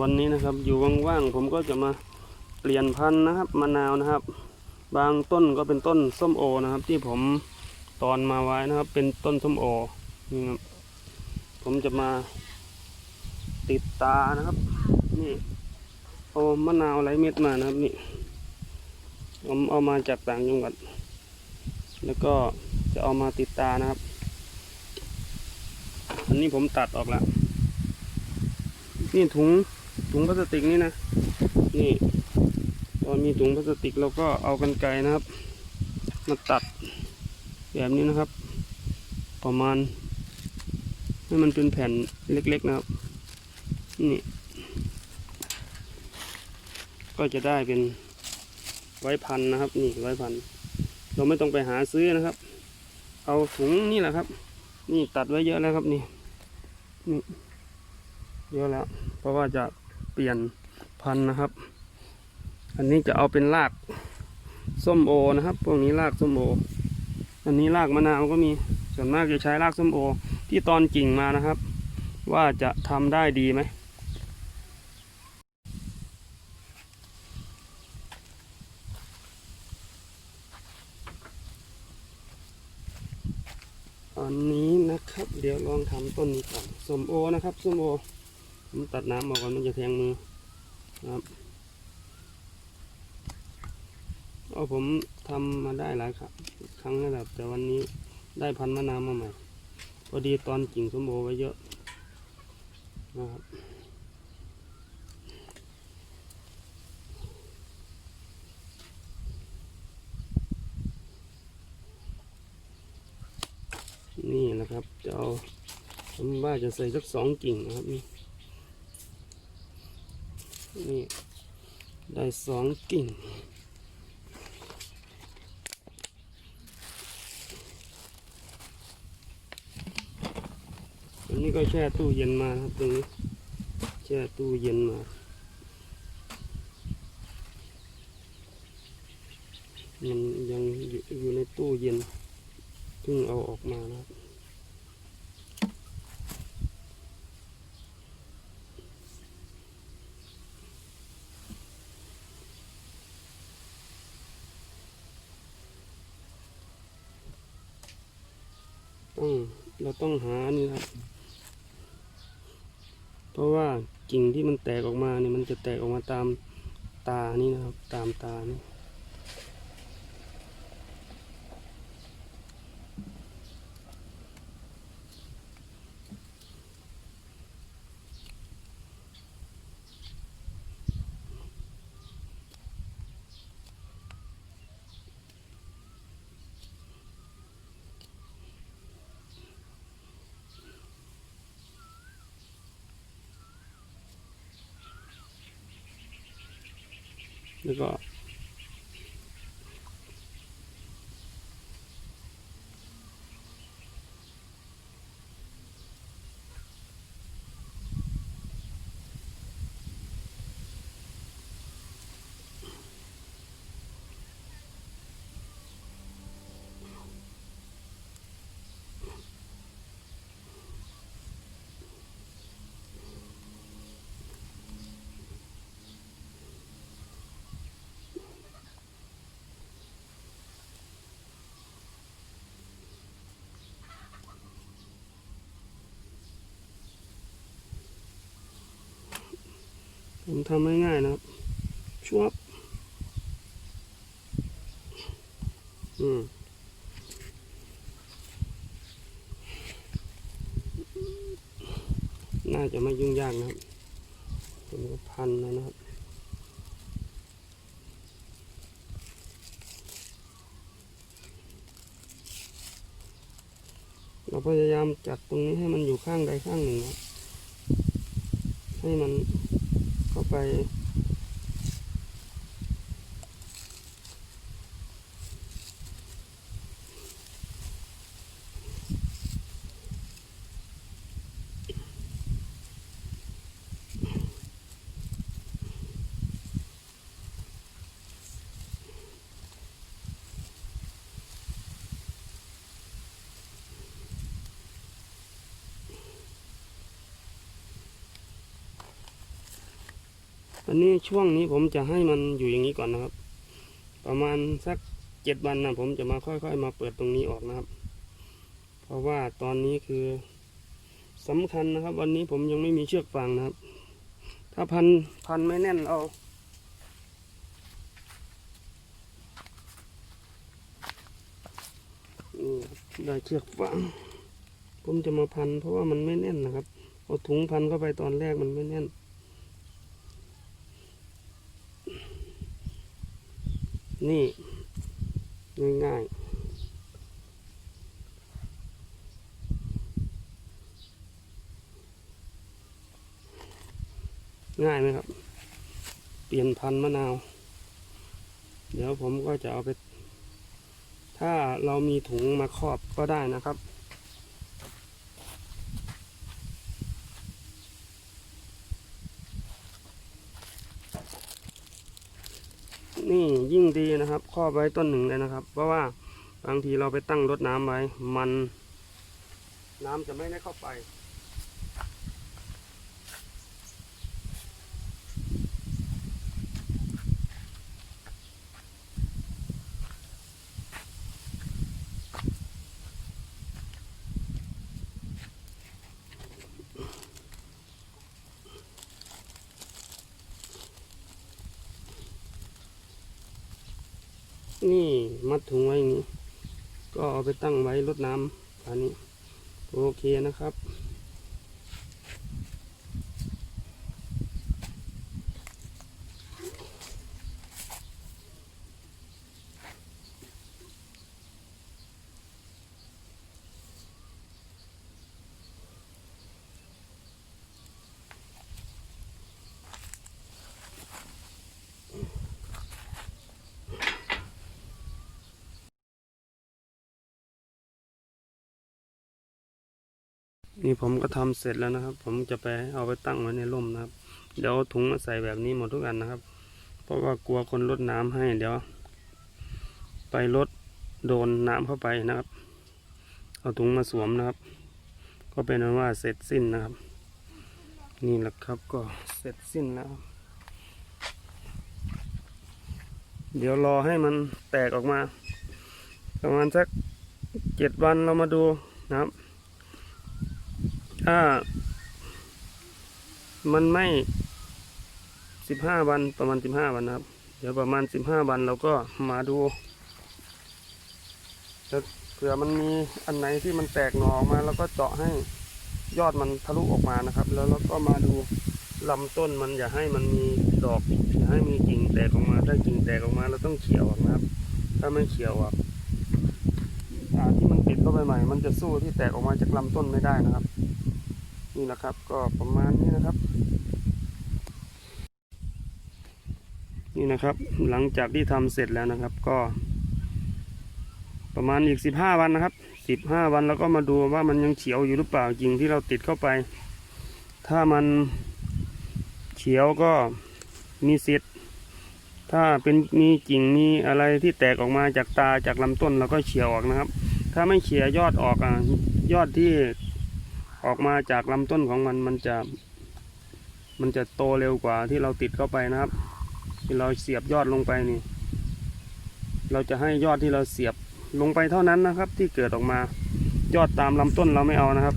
วันนี้นะครับ อยู่ว่างๆผมก็จะมาเปลี่ยนพันธุ์นะครับมะนาวนะครับ บางต้นก็เป็นต้นส้มโอนะครับ ที่ผมตอนมาไว้นะครับ เป็นต้นส้มโอนี่ครับผมจะมาติดตานะครับนี่เอามะนาวไรเม็ดมานะครับนี่ผมเอามาจากต่างจังหวัด แล้วก็จะเอามาติดตานะครับ อันนี้ผมตัดออกแล้วนี่ถุง ถุงพลาสติกนี่นะ นี่ตอนมีถุงพลาสติกเราก็เอากันไกรนะครับ มาตัดแบบนี้นะครับ ประมาณ ให้มันเป็นแผ่นเล็กๆนะครับ นี่ ก็จะได้เป็นไว้พันนะครับ นี่ไว้พัน เราไม่ต้องไปหาซื้อนะครับ เอาถุงนี่แหละครับ นี่ตัดไว้เยอะแล้วครับนี่นี่เยอะแล้ว เพราะว่าจะ เปลี่ยนพันธุ์นะครับ อันนี้จะเอาเป็นรากส้มโอนะครับ พวกนี้รากส้มโอ อันนี้รากมะนาวก็มี ส่วนมากจะใช้รากส้มโอ ที่ตอนกิ่งมานะครับ ว่าจะทำได้ดีไหมอันนี้นะครับ เดี๋ยวลองทำต้นนี้ก่อนส้มโอนะครับส้มโอ ผมตัดน้ำออกก่อนมันจะแทงมือครับเอาผมทำมาได้หลายครั้งครั้งแล้วครับแต่วันนี้ได้พันมะนาวมาใหม่ พอดีตอนกิ่งสมโอไว้เยอะนะครับนี่นะครับจะเอาผมว่าจะใส่สักสองกิ่งนะครับนี่ นี่ได้สองกิ่ง อันนี้ก็แช่ตู้เย็นมาครับตรงนี้ แช่ตู้เย็นมามันยังอยู่ในตู้เย็นเพิ่งเอาออกมานะครับ ต้องเรา ต้องหานี่ครับ เพราะว่ากิ่งที่มันแตกออกมาเนี่ยมันจะแตกออกมาตามตานี่นะครับ ตามตานี่ แล้วก็ ผมทำง่ายๆนะครับชวบอืมน่าจะไม่ยุ่งยากนะครับผมก็พันแล้วนะครับเราพยายามจัดตรงนี้ให้มันอยู่ข้างใดข้างหนึ่งนะให้มัน เข้าไป อันนี้ช่วงนี้ผมจะให้มันอยู่อย่างนี้ก่อนนะครับ ประมาณสักเจ็ดวันนะผมจะมาค่อย ๆ มาเปิดตรงนี้ออกนะครับ เพราะว่าตอนนี้คือสำคัญนะครับ วันนี้ผมยังไม่มีเชือกฟางนะครับ ถ้าพันพันไม่แน่นเอาได้เชือกฟางผมจะมาพัน เพราะว่ามันไม่แน่นนะครับเอาถุงพันเข้าไปตอนแรกมันไม่แน่น นี่ ง่ายๆง่ายไหมครับ เปลี่ยนพันธุ์มะนาว เดี๋ยวผมก็จะเอาไป ถ้าเรามีถุงมาครอบก็ได้นะครับ นี่ยิ่งดีนะครับครอบไว้ต้นหนึ่งเลยนะครับ เพราะว่าบางทีเราไปตั้งรดน้ำไว้ มัน น้ำจะไม่ได้เข้าไป นี่มัดถุงไว้อย่างนี้ ก็เอาไปตั้งไว้รดน้ำอันนี้ โอเคนะครับ นี่ผมก็ทำเสร็จแล้วนะครับ ผมจะไปเอาไปตั้งไว้ในร่มนะครับ เดี๋ยวถุงมาใส่แบบนี้หมดทุกอันนะครับ เพราะว่ากลัวคนรดน้ำให้เดี๋ยว ไปรดโดนน้ำเข้าไปนะครับ เอาถุงมาสวมนะครับ ก็เป็นอันว่าเสร็จสิ้นนะครับ นี่แหละครับก็เสร็จสิ้นแล้วเดี๋ยวรอให้มันแตกออกมา ประมาณสักเจ็ดวันเรามาดูนะครับ ถ้า มันไม่สิบห้าวันประมาณสิบห้าวันนะครับ เดี๋ยวประมาณสิบห้าวันเราก็มาดูเผื่อมันมีอันไหนที่มันแตกหน่อออกมาเราก็เจาะให้ยอดมันทะลุออกมานะครับ แล้วเราก็มาดูลำต้นมันอย่าให้มันมีดอกอย่าให้มีกิ่งแตกออกมา ถ้ากิ่งแตกออกมาเราต้องเขี่ยวออกนะครับ ถ้าไม่เขี่ยวอะอ่าที่มันติดเข้าไปใหม่ มันจะสู้ที่แตกออกมาจากลำต้นไม่ได้นะครับ นี่นะครับก็ประมาณนี้นะครับ นี่นะครับหลังจากที่ทำเสร็จแล้วนะครับก็ ประมาณอีกสิบห้าวันนะครับสิบห้าวันแล้วก็มาดูว่ามันยังเขียวอยู่หรือเปล่ากิ่งที่เราติดเข้าไป ถ้ามันเขียวก็มีสิทธิ์ถ้าเป็นมีกิ่งมีอะไรที่แตกออกมาจากตาจากลำต้นเราก็เฉียวออกนะครับ ถ้าไม่เฉียยอดออกอะยอดที่ ออกมาจากลำต้นของมันมันจะ มันจะโตเร็วกว่าที่เราติดเข้าไปนะครับ ที่เราเสียบยอดลงไปนี่ เราจะให้ยอดที่เราเสียบลงไปเท่านั้นนะครับ ที่เกิดออกมายอดตามลำต้นเราไม่เอานะครับ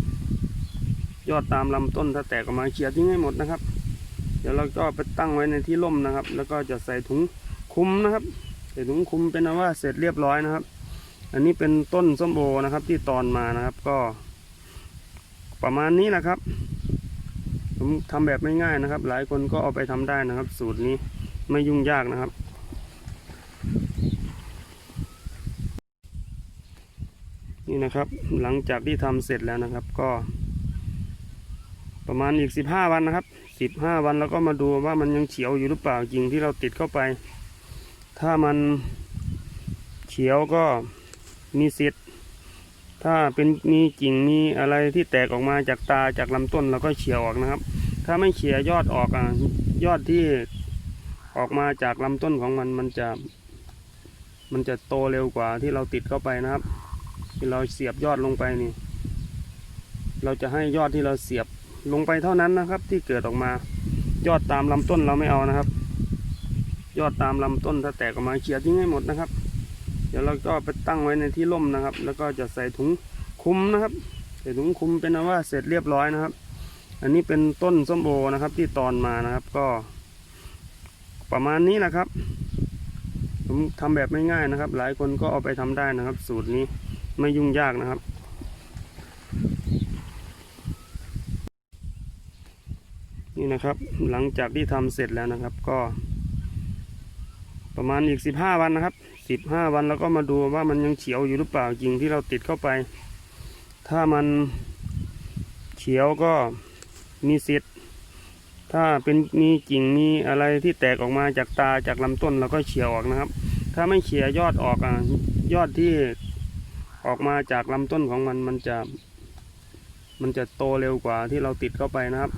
ยอดตามลำต้นถ้าแตกออกมาเขี่ยทิ้งให้หมดนะครับ เดี๋ยวเราก็ไปตั้งไว้ในที่ร่มนะครับ แล้วก็จะใส่ถุงคุมนะครับ ใส่ถุงคุมเป็นอันว่าเสร็จเรียบร้อยนะครับ อันนี้เป็นต้นส้มโอนะครับที่ตอนมานะครับก็ ประมาณนี้นะครับ ผมทำแบบไม่ง่ายนะครับ หลายคนก็เอาไปทำได้นะครับ สูตรนี้ไม่ยุ่งยากนะครับนี่นะครับหลังจากที่ทำเสร็จแล้วนะครับก็ ประมาณอีกสิบห้าวันนะครับสิบห้าวันแล้วก็มาดูว่ามันยังเขียวอยู่หรือเปล่ากิ่งที่เราติดเข้าไป ถ้ามันเขียวก็มีสิทธิ์ ถ้าเป็นมีกิ่งมีอะไรที่แตกออกมาจากตาจากลำต้นเราก็เฉียวออกนะครับ ถ้าไม่เฉียยอดออกอะยอดที่ออกมาจากลำต้นของมันมันจะ มันจะโตเร็วกว่าที่เราติดเข้าไปนะครับ ที่เราเสียบยอดลงไปนี่ เราจะให้ยอดที่เราเสียบลงไปเท่านั้นนะครับ ที่เกิดออกมา ยอดตามลำต้นเราไม่เอานะครับ ยอดตามลำต้นถ้าแตกออกมาเขี่ยทิ้งให้หมดนะครับ เดี๋ยวเราก็ไปตั้งไว้ในที่ร่มนะครับ แล้วก็จะใส่ถุงคุมนะครับ ใส่ถุงคุมเป็นว่าเสร็จเรียบร้อยนะครับ อันนี้เป็นต้นส้มโอนะครับ ที่ตอนมานะครับก็ ประมาณนี้นะครับ ผมทำแบบไม่ง่ายนะครับ หลายคนก็เอาไปทำได้นะครับ สูตรนี้ไม่ยุ่งยากนะครับนี่นะครับหลังจากที่ทำเสร็จแล้วนะครับก็ ประมาณอีกสิบห้าวันนะครับ สิบห้าวันแล้วก็มาดูว่ามันยังเขียวอยู่หรือเปล่ากิ่งที่เราติดเข้าไป ถ้ามันเขียวก็มีสิทธิ์ ถ้าเป็นมีกิ่งมีอะไรที่แตกออกมาจากตาจากลำต้นเราก็เฉียวออกนะครับ ถ้าไม่เฉียยอดออกอะยอดที่ออกมาจากลำต้นของมันมันจะ มันจะโตเร็วกว่าที่เราติดเข้าไปนะครับ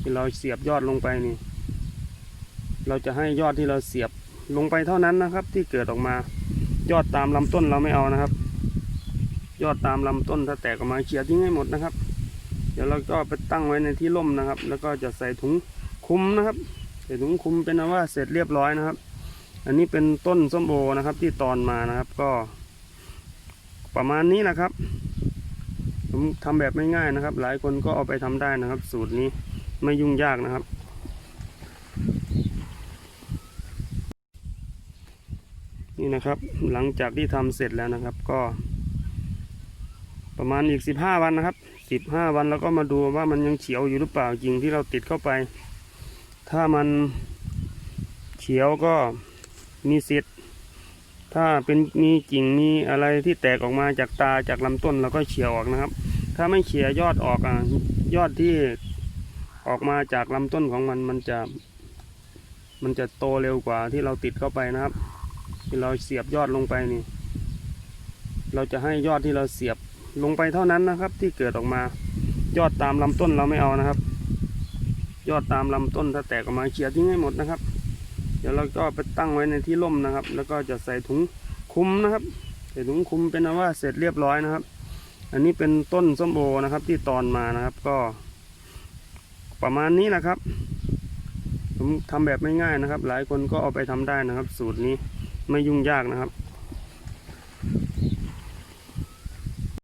ที่เราเสียบยอดลงไปนี่ เราจะให้ยอดที่เราเสียบ ลงไปเท่านั้นนะครับ ที่เกิดออกมา ยอดตามลำต้นเราไม่เอานะครับ ยอดตามลำต้นถ้าแตกออกมาเขี่ยทิ้งให้หมดนะครับ เดี๋ยวเราก็ไปตั้งไว้ในที่ร่มนะครับ แล้วก็จะใส่ถุงคุมนะครับใส่ถุงคุมเป็นว่าเสร็จเรียบร้อยนะครับ อันนี้เป็นต้นส้มโอนะครับที่ตอนมานะครับก็ ประมาณนี้นะครับผมทำแบบไม่ง่ายนะครับ หลายคนก็เอาไปทำได้นะครับ สูตรนี้ไม่ยุ่งยากนะครับ นี่นะครับ หลังจากที่ทำเสร็จแล้วนะครับ ก็ ประมาณอีกสิบห้าวันนะครับสิบห้าวันแล้วก็มาดูว่ามันยังเขียวอยู่หรือเปล่ากิ่งที่เราติดเข้าไป ถ้ามันเขียวก็มีสิทธิ์ถ้าเป็นมีกิ่งมีอะไรที่แตกออกมาจากตาจากลำต้นเราก็เฉียวออกนะครับ ถ้าไม่เฉียยอดออกอะยอดที่ออกมาจากลำต้นของมันมันจะ มันจะโตเร็วกว่าที่เราติดเข้าไปนะครับ ที่เราเสียบยอดลงไปนี่ เราจะให้ยอดที่เราเสียบลงไปเท่านั้นนะครับ ที่เกิดออกมายอดตามลำต้นเราไม่เอานะครับ ยอดตามลำต้นถ้าแตกออกมาเขี่ยทิ้งให้หมดนะครับ เดี๋ยวเราก็ไปตั้งไว้ในที่ร่มนะครับ แล้วก็จะใส่ถุงคุมนะครับใส่ถุงคุมเป็นว่าเสร็จเรียบร้อยนะครับ อันนี้เป็นต้นส้มโอนะครับ ที่ตอนมานะครับก็ ประมาณนี้นะครับ ผมทำแบบไม่ง่ายนะครับ หลายคนก็เอาไปทำได้นะครับ สูตรนี้ ไม่ยุ่งยากนะครับ